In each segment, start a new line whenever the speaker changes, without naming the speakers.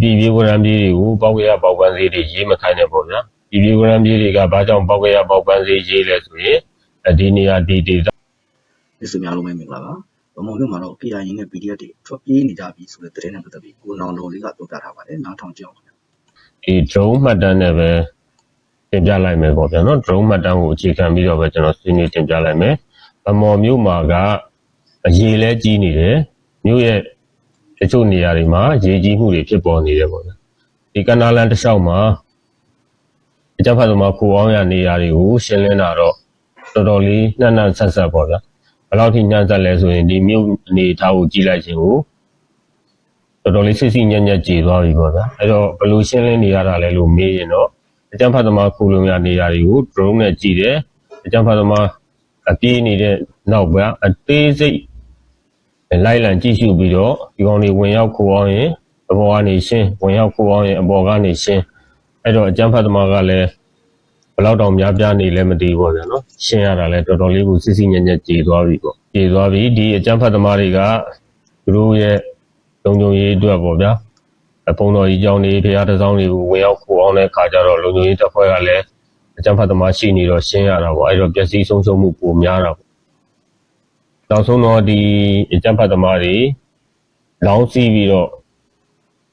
ပြည်ပြည်ဝရံပြည်တွေကိုပေါက်ကြရပေါက်ပန်းစေးတွေရေးမခိုင်းနဲ့ပေါ့ဗျာပြည်ပြည်ဝရံပြည်တွေကဘာကြောင့်ပေါက်ကြရပေါက်ပန်းစေးရေးလဲဆိုရင်ဒီနေရာဒီဒေသ
ဒီစုများလုံးပဲမင်္ဂလာပါဗမော်မြို့မှာတော့ KIA နဲ့ PDF တွေထွက်ပြေးနေကြပြီဆိုတဲ့သတင်းနဲ့ပတ်သက်ပြီးကိုနောင်တော်လေးကပြောပြထားပါတယ်နားထောင်ကြည့်အောင်ခင်ဗျာ
ဒီ drone မှတ်တမ်းနဲ့ပဲတင်ပြလိုက်မယ်ပေါ့ဗျာနော် drone မှတ်တမ်းကိုအခြေခံပြီးတော့ပဲကျွန်တော်ဆွေးနွေးတင်ပြလိုက်မယ်ဗမော်မြို့မှာကအရေးလဲကြီးနေတယ်မြို့ရဲ့ တချို့နေရာတွေမှာရေကြီးမှုတွေဖြစ်ပေါ်နေတယ်ပေါ့ဗျာဒီကနာလန်တစ်လျှောက်မှာအကြမ်းဖက်သမားခိုအောင်ရနေရာတွေကိုရှင်းလင်းတာတော့တော်တော်လေးနှံ့နှံ့ဆက်ဆက်ပေါ့ဗျာဘယ်လောက်ထိနှံ့ဆက်လဲဆိုရင်ဒီမြို့အနေအထားကိုကြည့်လိုက်ခြင်းကိုတော်တော်လေးစစ်စစ်ညံ့ညံ့ကြည်သွားပြီပေါ့ဗျာအဲ့တော့ဘယ်လိုရှင်းလင်းနေရတာလဲလို့မေးရင်တော့အကြမ်းဖက်သမားခုလုံးရနေရာတွေကို drone နဲ့ကြည့်တယ်အကြမ်းဖက်သမားအပြေးနေတဲ့နောက်ဗျာအသေးစိတ် လိုက်လံကြည့်ရှုပြီးတော့ဒီကောင်တွေဝင်ရောက်ခိုးအောင်ရင်အပေါ်ကနေရှင်းဝင်ရောက်ခိုးအောင်ရင်အပေါ်ကနေရှင်းအဲ့တော့အကြမ်းဖက်သမားကလည်းဘယ်လောက်တောင်များပြားနေလဲမသိဘူးပေါ့ဗျာနော်ရှင်းရတာလဲတော်တော်လေးကိုစစ်စစ်ညံ့ညံ့ကြည်သွားပြီပေါ့ကြည်သွားပြီဒီအကြမ်းဖက်သမားတွေကသူတို့ရဲ့လုံခြုံရေးအတွက်ပေါ့ဗျာအဖုံတော်ကြီးကျောင်းတွေဖရားတစ်စောင်းတွေကိုဝင်ရောက်ခိုးအောင်တဲ့ခါကျတော့လုံခြုံရေးတပ်ဖွဲ့ကလည်းအကြမ်းဖက်သမားရှိနေတော့ရှင်းရတာပေါ့အဲ့တော့ပျက်စီးဆုံးရှုံးမှုပိုများတာပေါ့ နောက်ဆုံးတော့ဒီအကြမ်းဖက်သမားတွေလောင်းစီးပြီးတော့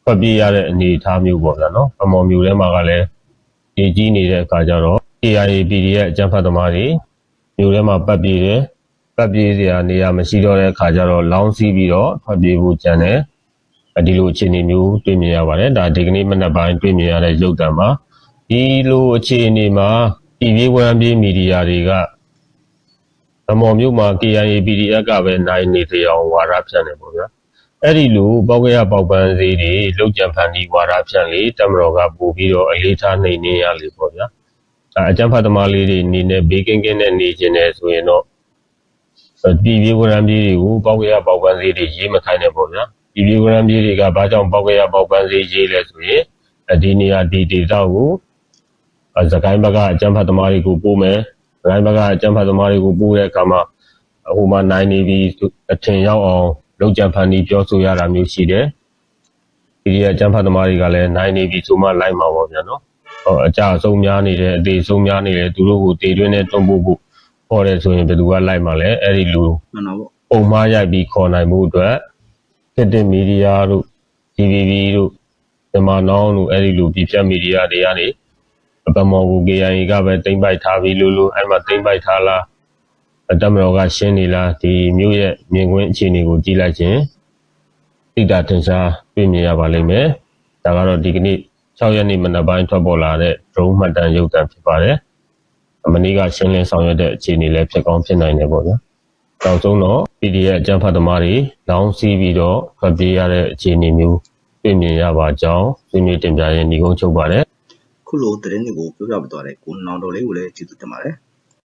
ဖက်ပြေးရတဲ့အနေအထားမျိုးပေါ့ဗျာနော်အမော်မျိုးထဲမှာကလည်းဒီကြီးနေတဲ့အခါကျတော့ AIA PD ရဲ့အကြမ်းဖက်သမားတွေမျိုးထဲမှာပတ်ပြေးတယ်ပတ်ပြေးစရာနေရာမရှိတော့တဲ့အခါကျတော့လောင်းစီးပြီးတော့ထွက်ပြေးဖို့ကြံတယ်ဒီလိုအခြေအနေမျိုးတွေ့မြင်ရပါတယ်ဒါဒီကနေ့မနက်ပိုင်းတွေ့မြင်ရတဲ့ရုပ်သံမှာဒီလိုအခြေအနေမှာပြည်ပြည်ဝမ်းပြည်မီဒီယာတွေကဗ မော်မြို့မှာ KIA PDF ကပဲနိုင်နေသေးအောင်ဝါဒဖြန့်နေပေါ့ဗျာအဲ့ဒီလိုပေါက်ကရပေါက်ပန်းသေးတွေလောက်ကြံဖန်ဒီဝါဒဖြန့်လေတမတော်ကပို့ပြီးတော့အလေးထားနေနေရလေပေါ့ဗျာဒါအကြမ်းဖက်သမားလေးတွေအနေနဲ့ဘေးကင်းကင်းနဲ့နေကျင်တယ်ဆိုရင်တော့ပြည်ပြည်ဝမ်းပြည်တွေကိုပေါက်ကရပေါက်ပန်းသေးတွေရေးမခိုင်းနဲ့ပေါ့ဗျာဒီပြည်ဝရံပြည်တွေကဘာကြောင့်ပေါက်ကြရပေါက်ပန်းစေးရေးလဲဆိုရင်ဒီနေရာဒီဒေသကိုစကိုင်းဘက်ကအကျန်းဖတ်သမားတွေကိုပို့မယ် စကိုင်းဘက်ကအကျန်းဖတ်သမားတွေကိုပို့တဲ့အခါမှာဟိုမှာနိုင်နေပြီးအထင်ရောက်အောင်လောက်ကြံဖန်ပြီးပြောဆိုရတာမျိုးရှိတယ်ဒီအကျန်းဖတ်သမားတွေကလည်းနိုင်နေပြီးဆိုမှလိုက်မှာပေါ့ဗျာနော်ဟောအကြအဆုံးများနေတယ်အသေးဆုံးများနေတယ်သူတို့ကိုတေတွင်းနဲ့တွန်းပို့ဖို့ဟောတယ်ဆိုရင်ဘယ်သူကလိုက်မှာလဲအဲ့ဒီလူ
မှန်တော့ဗော
ပုံမှားရိုက်ပြီးခေါ်နိုင်မှုအတွက်တစ်တစ်မီဒီယာတို့ DVB တို့မြန်မာနောင်းတို့အဲ့ဒီလိုပြည်ဖြတ်မီဒီယာတွေကနေ အပမော်ကို KIA ကပဲတင်ပိုက်ထားပြီးလို့လို့အဲ့မှာတင်ပိုက်ထားလားအတမတော်ကရှင်းနေလားဒီမျိုးရဲ့မြင်ကွင်းအခြေအနေကိုကြည့်လိုက်ခြင်းတိတာထင်ရှားတွေ့မြင်ရပါလိမ့်မယ်ဒါကတော့ဒီကနေ့6ရက်နေ့မနက်ပိုင်းထွက်ပေါ်လာတဲ့ drone မှတ်တမ်းရုပ်သံဖြစ်ပါတယ်အမနီကရှင်းလင်းဆောင်ရွက်တဲ့အခြေအနေလည်းဖြစ်ကောင်းဖြစ်နိုင်တယ်ပေါ့ဗျာနောက်ဆုံးတော့ PDF အကြမ်းဖတ်သမားတွေလောင်းစီးပြီးတော့ထွက်ပြေးရတဲ့အခြေအနေမျိုးတွေ့မြင်ရပါကြောင်းဆွေးနွေးတင်ပြရင်းညီကုန်းချုပ်ပါတယ်
ခုလိုသတင်းတွေကိုပြောပြပေးသွားတဲ့ကိုနောင်တော်လေးကိုလည်းကျေးဇူးတင်ပါတယ်